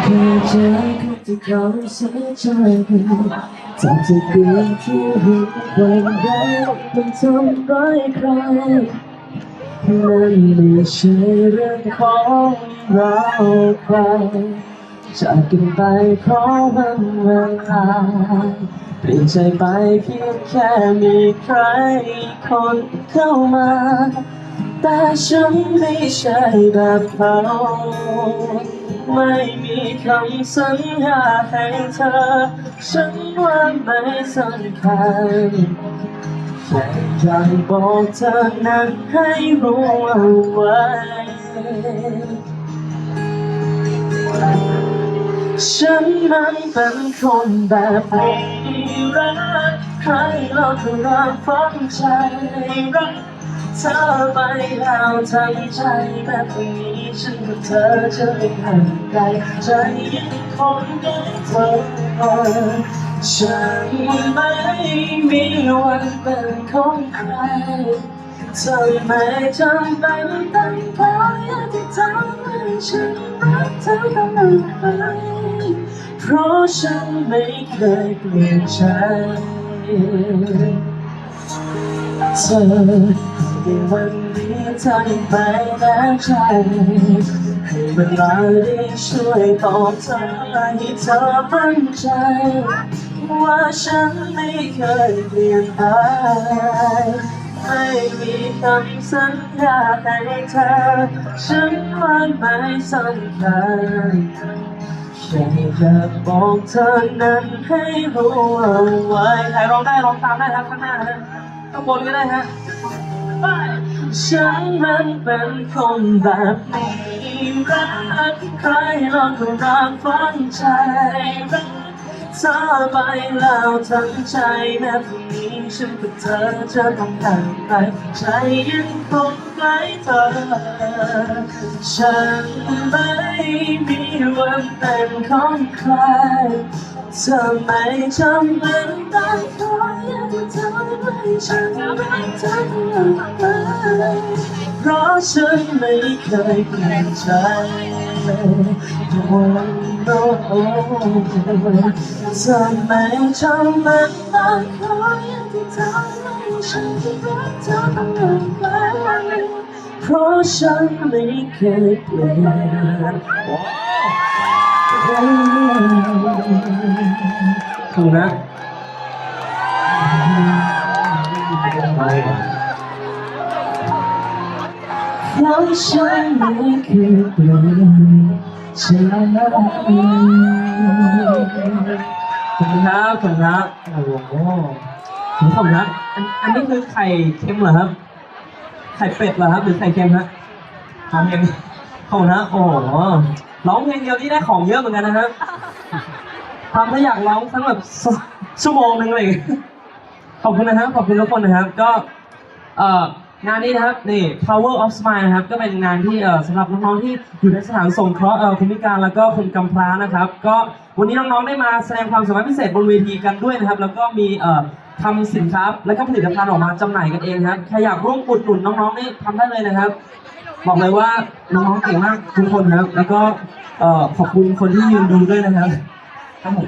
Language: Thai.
เคยเจอคนที่เขาเสียใจจากที่เกิดที่เห็นความรักมันทำร้ายใครนั่นไม่ใช่เรื่องของเราใครจากกันไปเพราะวันเวลาเปลี่ยนใจไปเพียงแค่มีใครคนเข้ามา แต่ฉันไม่ใช่แบบเขาไม่มีคำสัญญาให้เธอ ฉันว่าไม่สำคัญแค่อยากบอกเธอนั้นให้รู้เอาไว้ฉันนั้นเป็นคนแบบนี้รักใครเราก็รักฝังใจรัก เธอไปแล้วทั้งใจแบบนี้ฉันกับเธอจะไม่ห่างไกลใจยังคงได้เธอฉันไม่มีวันเป็นของใครเธอไมจำเป็นต้องคอยอธิษฐานให้ฉันรักเธอตลอดไปเพราะฉันไม่เคยเปลี่ยนใจเธอ ในวันนี้ทำไปแล้วใจให้เวลาได้ช่วยตอบเธอให้เธอมั่นใจ ว่าฉันไม่เคยเปลี่ยนไปไม่มีคำสัญญาให้เธอ ฉันว่าไม่สำคัญแค่อยากบอกเธอนั้นให้รู้เอาไว้ใครร้องได้ร้องตามได้ครับข้างหน้าฮะข้างบนก็ได้ฮะ ฉันมันเป็นคนแบบนี้รักใครเราก็รักฟังใจรัก เธอไปแล้วทั้งใจแม้พรุ่งนี้ฉันกับเธอจะต้องห่างไกลใจยังคงใกล้เธอ ฉันไม่มีวันเป็นของใครเธอไม่จำเป็นต้องคอยอธิษฐานให้ฉันรักเธอตลอดไปเพราะฉันไม่เคยเปลี่ยนใจ วันโน้เธอไม่จำเป็นต้องคอยอธิษฐานให้ฉันที่รักเธอตลอดไปลี่ยนเพราะฉันไม่เคยเปลี่ยนถูกนะเพราะฉันไม่เคยเปลี่ยน ใจขอบคุณครับขอบคุณครับโอ้โหขอบคุณครับอันอันนี้คือไข่เค็มเหรอครับ ไข่เป็ดเหรอครับ หรือไข่เค็มฮะทำยังของนะโอ้โหร้องเพลงเดียวนี่ได้ของเยอะเหมือนกันนะครับทำถ้าอยากร้องทั้งแบบสชั่วโมงหนึ่งเลย ขอบคุณนะครับ ขอบคุณทุกคนนะครับ ก็ เอ่อ งานนี้นะครับนี่ Power of Smile นะครับก็เป็นงานที่เอ่อสำหรับน้องๆที่อยู่ในสถานสงเคราะห์เอ่อคนพิการแล้วก็คนกำพร้านะครับ ก็วันนี้น้องๆได้มาแสดงความสามารถพิเศษบนเวทีกันด้วยนะครับ แล้วก็มีเอ่อทำสินค้าและก็ผลิตภัณฑ์ออกมาจำหน่ายกันเองนะครับใครอยากร่วมอุดหนุนน้องๆนี่ทำได้เลยนะครับ บอกเลยว่าน้องๆเก่งมากทุกคนนะครับ แล้วก็เอ่อขอบคุณคนที่ยืนดูด้วยนะครับครับผม